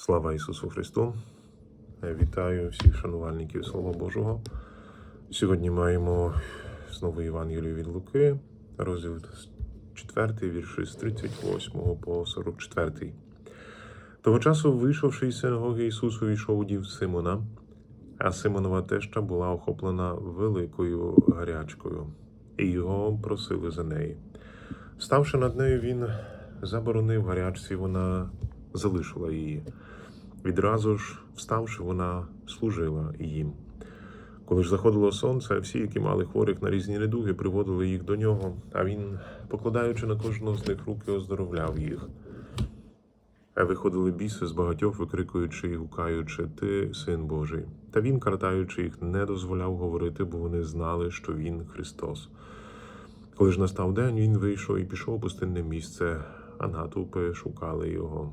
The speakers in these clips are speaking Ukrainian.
Слава Ісусу Христу! Вітаю всіх шанувальників Слова Божого. Сьогодні маємо знову Євангелію від Луки, розділ 4, вірші з 38 по 44. Того часу, вийшовши із синагоги, Ісус увійшов у дів Симона, а Симонова теща була охоплена великою гарячкою, і його просили за неї. Ставши над нею, він заборонив гарячці, вона залишила її. Відразу ж, вставши, вона служила їм. Коли ж заходило сонце, всі, які мали хворих на різні недуги, приводили їх до нього, а він, покладаючи на кожного з них руки, оздоровляв їх. А виходили біси з багатьох, викрикуючи і гукаючи Ти син Божий. Та він, картаючи їх, не дозволяв говорити, бо вони знали, що він Христос. Коли ж настав день, він вийшов і пішов у пустинне місце, а натовпи шукали його,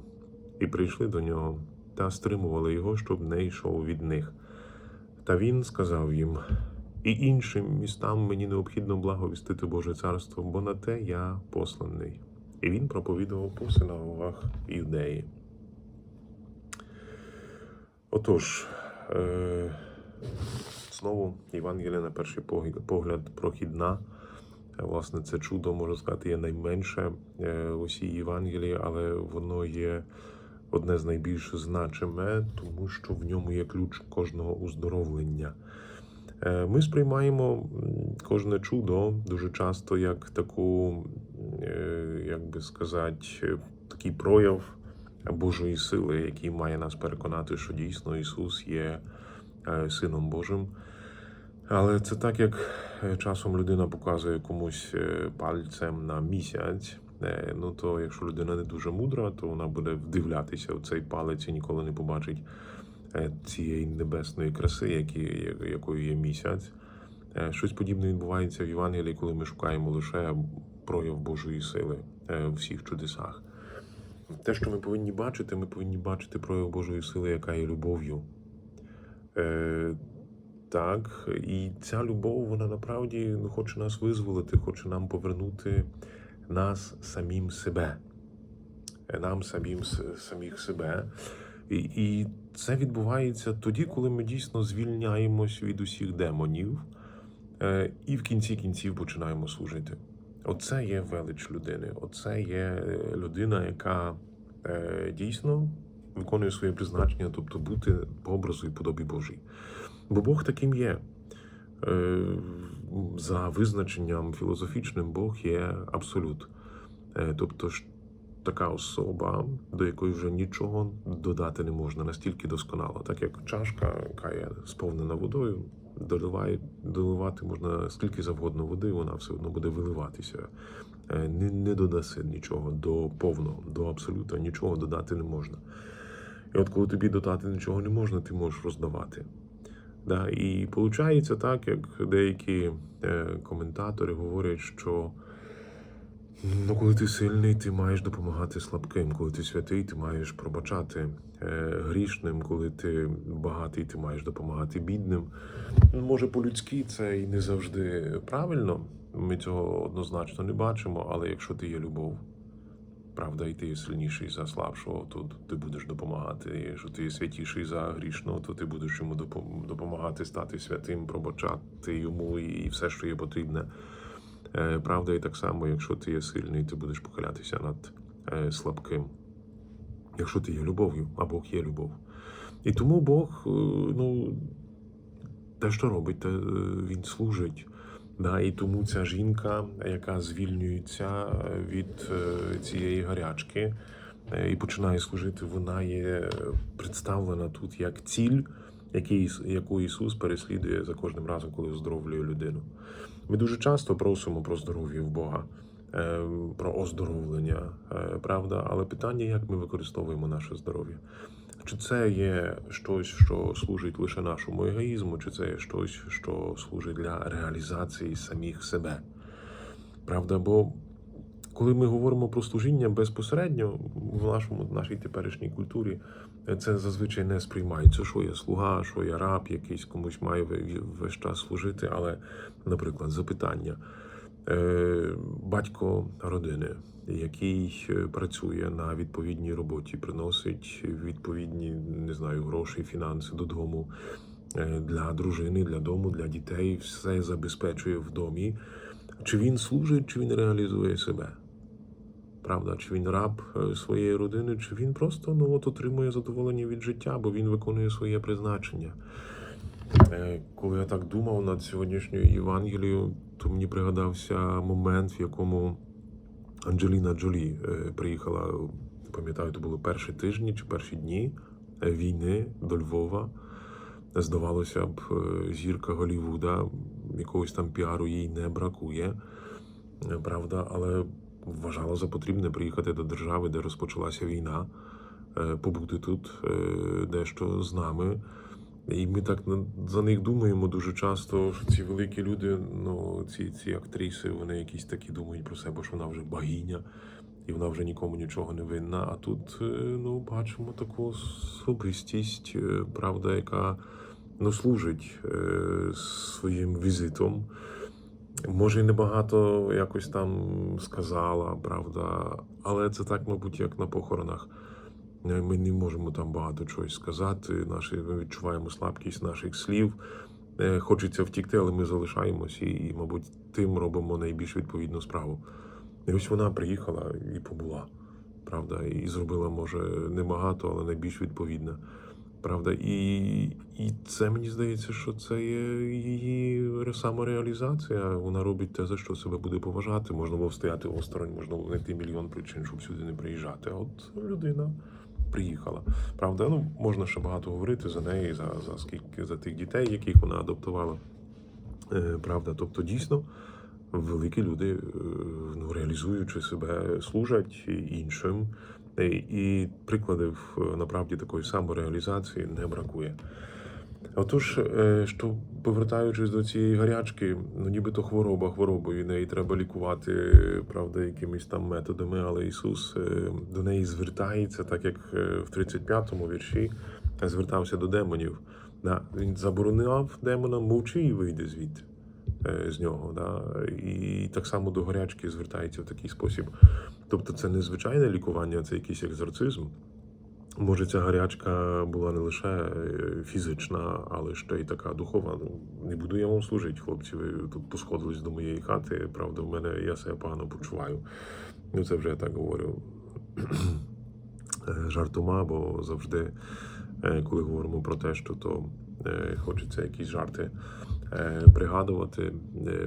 і прийшли до нього та стримували його, щоб не йшов від них. Та він сказав їм: І іншим містам мені необхідно благовістити Боже царство, бо на те я посланий. І він проповідував по синагогах Юдеї. Отож, е, знову Євангелія на перший погляд, прохідна. Е, Власне, це чудо, можна сказати, є найменше е, в усій Євангелії, але воно є одне з найбільш значиме, тому що в ньому є ключ кожного уздоровлення. Е, Ми сприймаємо кожне чудо дуже часто як таку, е, як би сказати, такий прояв Божої сили, який має нас переконати, що дійсно Ісус є е, Сином Божим. Але це так, як часом людина показує комусь пальцем на місяць. Ну то якщо людина не дуже мудра, то вона буде вдивлятися в цей палець і ніколи не побачить е, цієї небесної краси, які, якою є місяць. Е, Щось подібне відбувається в Євангелії, коли ми шукаємо лише прояв Божої сили е, у всіх чудесах. Те, що ми повинні бачити, ми повинні бачити прояв Божої сили, яка є любов'ю. Так, і ця любов, вона насправді ну, хоче нас визволити, хоче нам повернути нас самим себе, нам самим самих себе. І, і це відбувається тоді, коли ми дійсно звільняємось від усіх демонів е, і в кінці кінців починаємо служити. Оце є велич людини. Оце є е, людина, яка е, дійсно виконує своє призначення, тобто бути по образу і подобі Божій. Бо Бог таким є. Е, За визначенням філософічним, Бог є абсолют. Е, Тобто така особа, до якої вже нічого додати не можна, настільки досконало, так як чашка, яка є сповнена водою, доливає, доливати можна скільки завгодно води, вона все одно буде виливатися. Е, Не, не додаси нічого до повного, до абсолюта, нічого додати не можна. І от коли тобі додати нічого не можна, ти можеш роздавати. Да, і виходить так, як деякі е, коментатори говорять, що ну, коли ти сильний, ти маєш допомагати слабким, коли ти святий, ти маєш пробачати е, грішним, коли ти багатий, ти маєш допомагати бідним. Ну, Може, по-людськи це і не завжди правильно. Ми цього однозначно не бачимо, але якщо ти є любов, правда, і ти сильніший за слабшого, то ти будеш допомагати. Якщо ти святіший за грішного, то ти будеш йому допомагати стати святим, пробачати йому і все, що є потрібне. Е, Правда, і так само, якщо ти є сильний, ти будеш похилятися над е, слабким. Якщо ти є любов'ю, а Бог є любов. І тому Бог, е, ну, те, що робить, те, він служить. Да, і тому ця жінка, яка звільнюється е, від е, цієї гарячки е, і починає служити, вона є представлена тут як ціль, яку Ісус переслідує за кожним разом, коли оздоровлює людину. Ми дуже часто просимо про здоров'я в Бога, про оздоровлення, правда, але питання, як ми використовуємо наше здоров'я. Чи це є щось, що служить лише нашому егоїзму, чи це є щось, що служить для реалізації самих себе? Правда, бо коли ми говоримо про служіння безпосередньо в нашому нашій теперішній культурі, це зазвичай не сприймається, що я слуга, що я раб, якийсь комусь має весь час служити. Але, наприклад, запитання. Е, батько родини, який е, працює на відповідній роботі, приносить відповідні не знаю, гроші, фінанси додому е, для дружини, для дому, для дітей, все забезпечує в домі. Чи він служить, чи він реалізує себе? Правда, чи він раб своєї родини, чи він просто ну, от, отримує задоволення від життя, бо він виконує своє призначення. Е, Коли я так думав над сьогоднішньою Євангелією, то мені пригадався момент, в якому Анджеліна Джолі е, приїхала, пам'ятаю, то було перші тижні чи перші дні е, війни до Львова. Здавалося б, зірка Голівуда, якогось там піару їй не бракує, правда, але вважала за потрібне приїхати до держави, де розпочалася війна, побути тут дещо з нами. І ми так за них думаємо дуже часто, що ці великі люди, ну ці, ці актриси, вони якісь такі думають про себе, що вона вже богиня, і вона вже нікому нічого не винна. А тут е, ну, бачимо таку особистість, е, правда, яка ну, служить е, своїм візитом. Може, і небагато якось там сказала, правда, але це так, мабуть, як на похоронах. Е, Ми не можемо там багато чогось сказати. Наші, ми відчуваємо слабкість наших слів. Е, Хочеться втікти, але ми залишаємось і, мабуть, тим робимо найбільш відповідну справу. І ось вона приїхала і побула, правда, і зробила, може, небагато, але найбільш відповідне. Правда, і, і це мені здається, що це є її самореалізація. Вона робить те, за що себе буде поважати. Можна було стояти осторонь, можна було знайти мільйон причин, щоб сюди не приїжджати. А от людина приїхала. Правда, ну можна ще багато говорити за неї, за, за скільки за тих дітей, яких вона адаптувала. Е, правда, тобто дійсно великі люди, е, ну, реалізуючи себе, служать іншим. Е, І прикладів направді такої самореалізації не бракує. Отож, е, що повертаючись до цієї гарячки, ну нібито хвороба хворобою, неї треба лікувати, правда, якимись там методами, але Ісус е, до неї звертається, так як е, в 35-му вірші звертався до демонів. Він забороняв демонам мовчи і вийди звідти з нього. Да? І так само до гарячки звертається в такий спосіб. Тобто це не звичайне лікування, це якийсь екзорцизм. Може, ця гарячка була не лише е, фізична, але ще й така духовна. Ну, не буду я вам служити, хлопці. Ви тут посходились до моєї хати. Правда, в мене я себе погано почуваю. Ну, це вже я так говорю е, жартома, бо завжди, е, коли говоримо про те, що то хочеться якісь жарти пригадувати.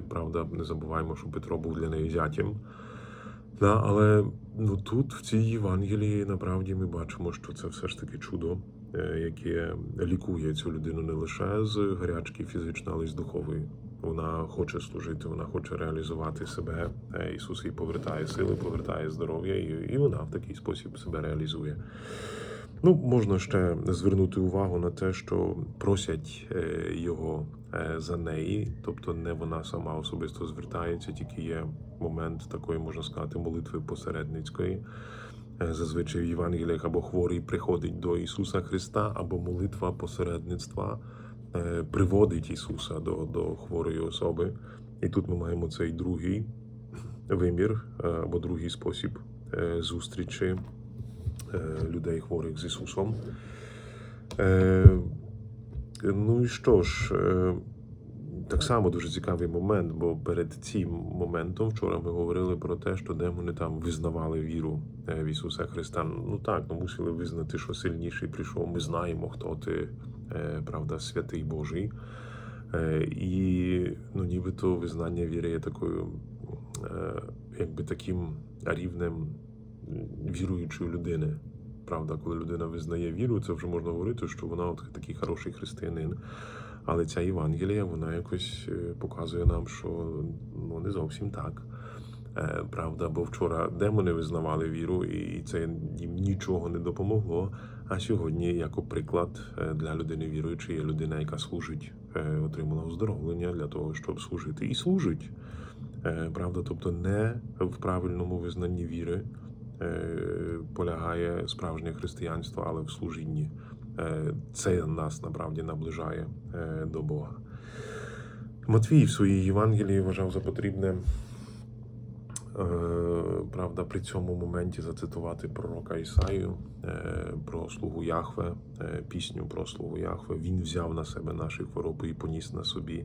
Правда, не забуваємо, що Петро був для неї зятєм. Да, але ну тут, в цій Євангелії, направді ми бачимо, що це все ж таки чудо, е, яке лікує цю людину не лише з гарячки фізичної, але й з духової. Вона хоче служити, вона хоче реалізувати себе. Е, Ісус їй повертає сили, повертає здоров'я, і, і вона в такий спосіб себе реалізує. Ну, можна ще звернути увагу на те, що просять е, його е, за неї, тобто не вона сама особисто звертається, тільки є момент такої, можна сказати, молитви посередницької. Е, Зазвичай в Євангеліях або хворий приходить до Ісуса Христа, або молитва посередництва приводить Ісуса до, до хворої особи. І тут ми маємо цей другий вимір або другий спосіб зустрічі людей хворих з Ісусом. Е, Ну і що ж, е, так само дуже цікавий момент, бо перед цим моментом вчора ми говорили про те, що демони там визнавали віру е, в Ісуса Христа. Ну так, ну мусили визнати, що сильніший прийшов. Ми знаємо, хто ти, е, правда, святий Божий. Е, І ну, нібито визнання віри є такою, е, якби таким рівнем віруючої людини. Правда, коли людина визнає віру, це вже можна говорити, що вона от такий хороший християнин. Але ця Євангелія, вона якось е, показує нам, що ну не зовсім так. Е, Правда, бо вчора демони визнавали віру, і це їм нічого не допомогло. А сьогодні, як приклад е, для людини віруючої, є людина, яка служить, отримала оздоровлення для того, щоб служити, і служить. Правда, тобто не в правильному визнанні віри полягає справжнє християнство, але в служінні. Е, Це нас направді наближає е, до Бога. Матвій в своїй Євангелії вважав за потрібне правда, при цьому моменті зацитувати пророка Ісаю е, про слугу Яхве, е, пісню про слугу Яхве. Він взяв на себе наші хвороби і поніс на собі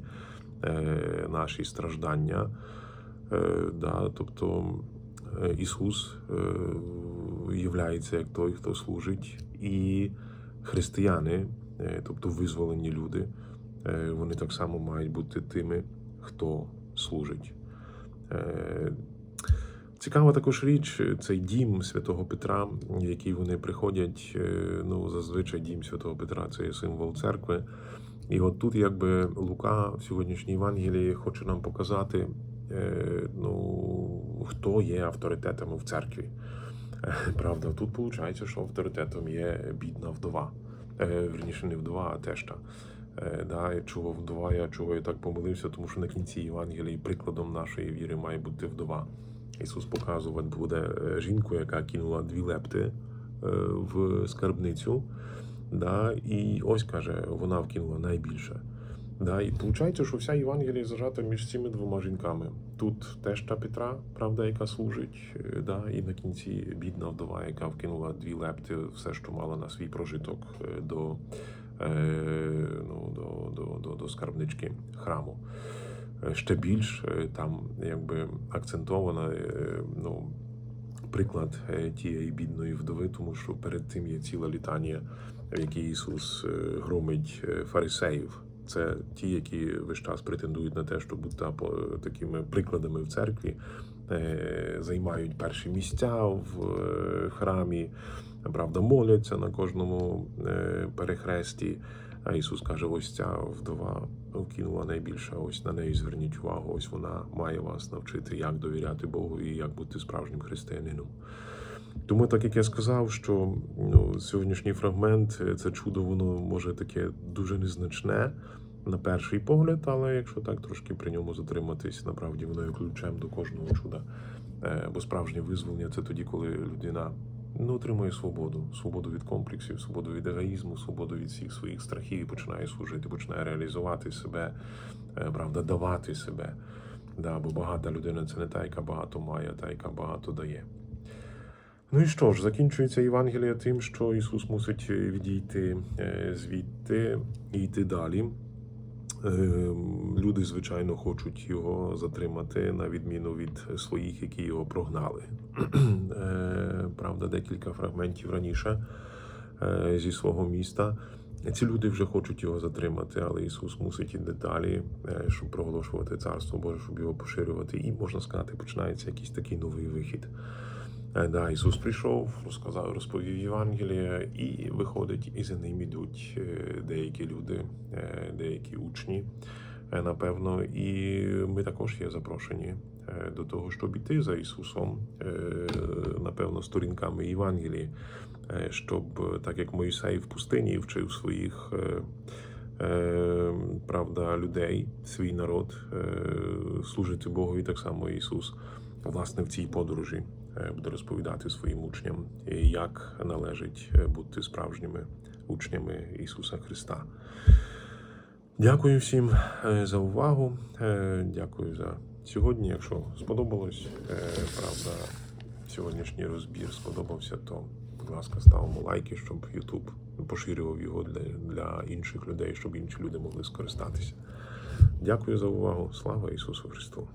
е, наші страждання. Е, да, тобто е, Ісус е, являється як той, хто служить, і християни, е, тобто визволені люди, е, вони так само мають бути тими, хто служить. Е, Цікава також річ, цей дім святого Петра, в який вони приходять. е, Ну, зазвичай дім святого Петра це є символ церкви. І от тут, якби Лука в сьогоднішній Євангелії хоче нам показати, е, ну, хто є авторитетами в церкві. Е, Правда, тут виходить, що авторитетом є бідна вдова. Е, Верніше, не вдова, а теща. Е, Да, чого вдова, я чого я так помилився, тому що на кінці Євангелії прикладом нашої віри має бути вдова. Ісус показувати буде е, жінку, яка кинула дві лепти е, в скарбницю. Да, і ось каже, вона вкинула найбільше. Да, і виходить, що вся Євангелія зажата між цими двома жінками. Тут теща Петра, правда, яка служить, е, да, і на кінці бідна вдова, яка вкинула дві лепти, все, що мала на свій прожиток е, до, е, ну, до, до, до, до скарбнички храму. Ще більш там якби акцентована е, ну, приклад тієї бідної вдови, тому що перед тим є ціла літанія, в якій Ісус громить фарисеїв. Це ті, які весь час претендують на те, щоб бути такими прикладами в церкві, е, займають перші місця в е, храмі, правда, моляться на кожному е, перехресті. А Ісус каже: ось ця вдова вкинула найбільше, ось на неї зверніть увагу. Ось вона має вас навчити, як довіряти Богу і як бути справжнім християнином. Тому, так як я сказав, що ну, сьогоднішній фрагмент е, це чудо, воно може таке дуже незначне на перший погляд, але якщо так трошки при ньому затриматись, направді воно є ключем до кожного чуда. Е, Бо справжнє визволення це тоді, коли людина ну, отримує свободу, свободу від комплексів, свободу від егоїзму, свободу від всіх своїх страхів і починає служити, починає реалізувати себе, е, правда, давати себе. Да, бо багата людина це не та, яка багато має, а та, яка багато дає. Ну і що ж, закінчується Євангелія тим, що Ісус мусить відійти е, звідти і йти далі. Е, Люди, звичайно, хочуть його затримати, на відміну від своїх, які його прогнали. Е, Правда, декілька фрагментів раніше е, зі свого міста. Ці люди вже хочуть його затримати, але Ісус мусить іти далі, е, щоб проголошувати царство Боже, щоб його поширювати. І можна сказати, починається якийсь такий новий вихід. Да, Ісус прийшов, розказав, розповів Євангеліє, і виходить, і за ним ідуть е, деякі люди, е, деякі учні, е, напевно. І ми також є запрошені до того, щоб іти за Ісусом, напевно, сторінками Євангелії, щоб так як Моїсей в пустині вчив своїх. Правда, людей, свій народ служити Богові так само Ісус власне в цій подорожі буде розповідати своїм учням, е, як належить е, бути справжніми учнями Ісуса Христа. Дякую всім е, за увагу. е, Дякую за сьогодні. Якщо сподобалось, е, правда, сьогоднішній розбір сподобався, то, будь ласка, ставимо лайки, щоб YouTube поширював його для, для інших людей, щоб інші люди могли скористатися. Дякую за увагу. Слава Ісусу Христу!